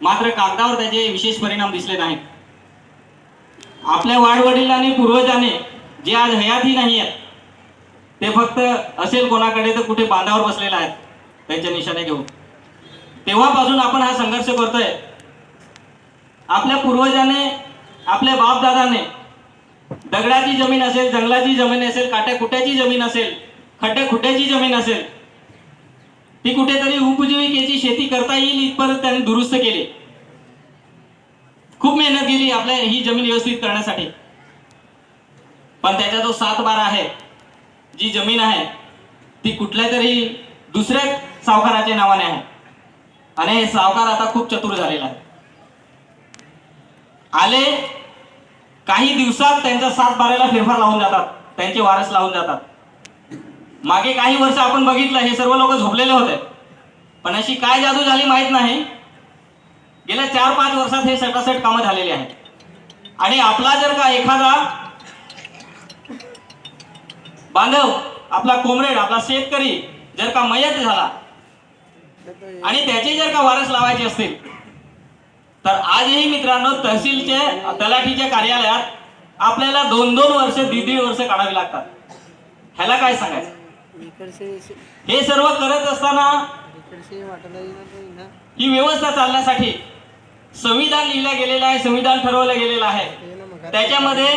मात्र कागदावर त्याचे विशेष परिणाम दिसले नाहीत आपल्या वाडवडील आणि पूर्वजाने जे आज हयातही नाही आहेत ते फक्त असेल कोणाकडे तर कुठे बांधावर बसलेले आहेत त्यांच्या निशाने घेऊन. तेव्हापासून आपण हा संघर्ष करतोय. आपल्या पूर्वजाने आपल्या बापदादाने दगडाची जमीन असेल जंगलाची जमीन असेल काट्या कुट्याची जमीन असेल खड्डे खुट्याची जमीन असेल ती कुठेतरी उपजीविकेची शेती करता येईल इथपर्यंत त्यांनी दुरुस्त केली. खूप मेहनत केली आपल्या ही जमीन व्यवस्थित करण्यासाठी. पण त्याचा जो सात बारा आहे जी जमीन आहे ती कुठल्या तरी दुसऱ्या सावकाराच्या नावाने आहे. आणि हे सावकार आता खूप चतुर झालेला आहे. आले काही दिवसात त्यांच्या सात बाराला फेरफार लावून जातात त्यांचे वारस लावून जातात. मागे काही वर्ष आपण बघितलं हे सर्व लोक झोपलेले होते. पण अशी काय जादू झाली माहीत नाही. गेल्या चार पाच वर्षात हे सटासट कामं झालेली आहेत. आणि आपला जर का एखादा बांधव आपला कोमरेड आपला शेतकरी जर का मयत झाला आणि त्याचे जर का वारस लावायचे असतील तर आजही मित्रांनो तहसीलचे तलाठीच्या कार्यालयात आपल्याला दोन दोन वर्ष दीड दीड वर्ष काढावी लागतात. ह्याला काय सांगायचं? हे सर्व करत असताना ही व्यवस्था चालण्यासाठी संविधान लिहिलं गेलेलं आहे संविधान ठरवलं गेलेलं आहे. त्याच्यामध्ये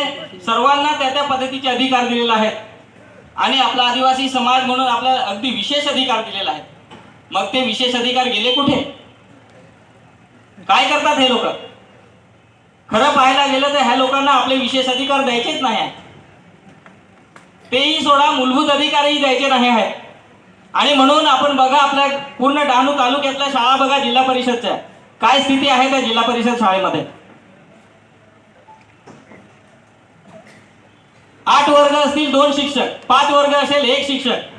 सर्वांना त्या त्या पद्धतीचे अधिकार दिलेले आहेत. आणि आपला आदिवासी समाज म्हणून आपल्याला अगदी विशेष अधिकार दिलेला आहे. मग ते विशेष अधिकार गेले कुठे? काय करतात हे लोक? खरं पाहायला गेलं तर ह्या लोकांना आपले विशेष अधिकार द्यायचेच नाही आहे. तेही सोडा मूलभूत अधिकारही द्यायचे नाही आहे आणि म्हणून आपण बघा आपल्या पूर्ण डहाणू तालुक्यातल्या शाळा बघा जिल्हा परिषदच्या. काय स्थिती आहे त्या जिल्हा परिषद शाळेमध्ये? आठ वर्ग असतील दोन शिक्षक पाच वर्ग असेल एक शिक्षक.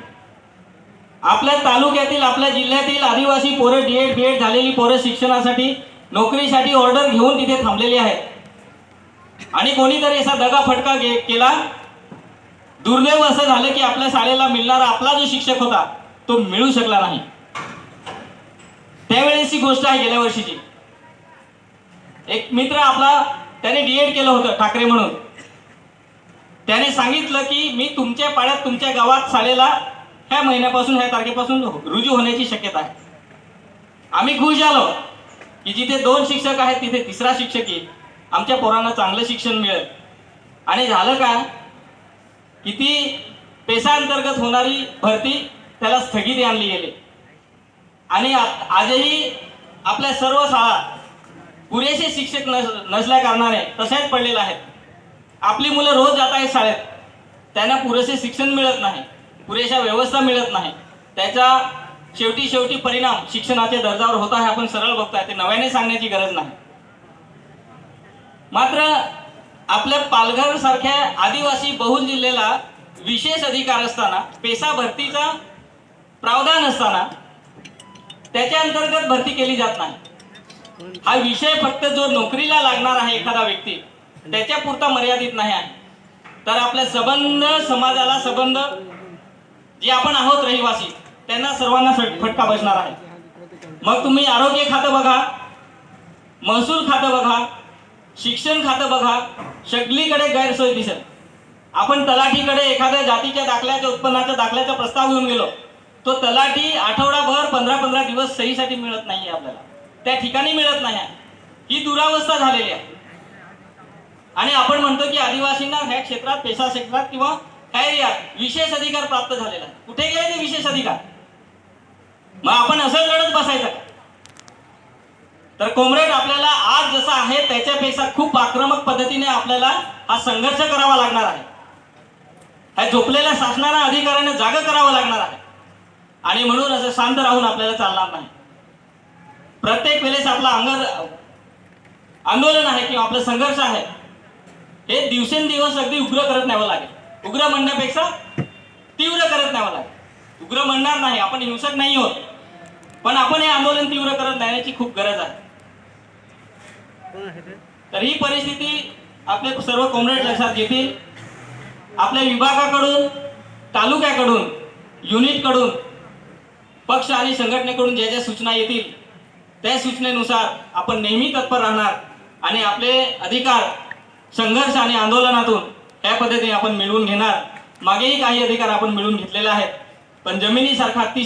आपल्या तालुक्यातील आपल्या जिल्ह्यातील आदिवासी पोरं डीएड बीएड झालेली पोरं शिक्षणासाठी नोकरीसाठी ऑर्डर घेऊन तिथे थांबलेली आहेत. आणि कोणीतरी असा दगा फटका केला दुर्दैव असं झालं की आपल्या शाळेला मिळणारा आपला जो शिक्षक होता तो मिळू शकला नाही. त्यावेळेसची गोष्ट आहे गेल्या वर्षीची. एक मित्र आपला त्याने डीएड केलं होतं ठाकरे म्हणून. त्याने सांगितलं की मी तुमच्या पाड्यात तुमच्या गावात शाळेला ह्या महिन्यापासून ह्या तारखेपासून रुजू होण्याची शक्यता आहे. आम्ही खुश झालो की जिथे दोन शिक्षक आहेत तिथे तिसरा शिक्षक येईल. आमच्या पोरांना चांगलं शिक्षण मिळेल. आणि झालं काय किती पेशांतर्गत होणारी भरती त्याला स्थगिती आणली गेली. आणि आ- आजही आपल्या सर्व शाळा पुरेसे शिक्षक नस नसल्या कारणाने तशाच पडलेले आहेत. आपली मुलं रोज जात आहेत शाळेत. त्यांना पुरेसे शिक्षण मिळत नाही. पुरेशा व्यवस्था मिळत नाही. त्याचा शेवटी शेवटी परिणाम शिक्षणाच्या दर्जावर होत आहे. आपण सरळ बघताय. ते नव्याने सांगण्याची गरज नाही. मात्र आपल्या पालघर सारख्या आदिवासी बहुल जिल्ह्याला विशेष अधिकार असताना पेसा भरतीचा प्रावधान असताना त्याच्या अंतर्गत भरती केली जात नाही. हा विषय फक्त जो नोकरीला लागणार आहे एखादा व्यक्ती त्याच्या पुरता मर्यादित नाही आहे. तर आपल्या सबंध समाजाला सबंध जे आपण आहोत रहिवासी त्यांना सर्वांना फटका बसणार आहे. मग तुम्ही आरोग्य खातं बघा महसूल खातं बघा शिक्षण खातं बघा. सगळीकडे गैरसोय दिसत. आपण तलाठीकडे एखाद्या जातीच्या दाखल्याच्या उत्पन्नाच्या दाखल्याचा प्रस्ताव घेऊन गेलो. तो तलाठी आठवडाभर पंधरा पंधरा दिवस सहीसाठी मिळत नाही आपल्याला. त्या ठिकाणी मिळत नाही आहे. ही दुरावस्था झालेली आहे. आणि आपण म्हणतो की आदिवासींना ह्या क्षेत्रात पेशा क्षेत्रात किंवा काय एरियात विशेष अधिकार प्राप्त झालेला आहे. कुठे गेले ते विशेष अधिकार? मग आपण असं लढत बसायचं. तर कॉम्रेड आपल्याला आज जसा आहे त्याच्यापेक्षा खूप आक्रमक पद्धतीने आपल्याला हा संघर्ष करावा लागणार आहे. ह्या झोपलेल्या शासनाला अधिकाऱ्याने जागा करावं लागणार आहे. आणि म्हणून असं शांत राहून आपल्याला चालणार नाही. प्रत्येक वेळेस आपला अंगर आंदोलन आहे किंवा आपलं संघर्ष आहे हे दिवसेंदिवस अगदी उग्र करत न्यावं लागेल. उग्र म्हणण्यापेक्षा तीव्र करत न्यावं लागेल. उग्र म्हणणार नाही आपण हिंसक नाही होत पण आपण हे आंदोलन तीव्र करत नेण्याची खूप गरज आहे. तर ही परिस्थिती आपले सर्व कॉम्रेड लक्षात घेतील. आपल्या विभागाकडून तालुक्याकडून युनिटकडून पक्ष आणि संघटनेकडून ज्या ज्या सूचना येतील त्या सूचनेनुसार आपण नेहमी तत्पर राहणार आणि आपले अधिकार संघर्ष आणि आंदोलनातून या पद्धतीने आपण मिळवून घेणार. मागेही काही अधिकार आपण मिळवून घेतलेले आहेत. पण जमिनीसारखा ती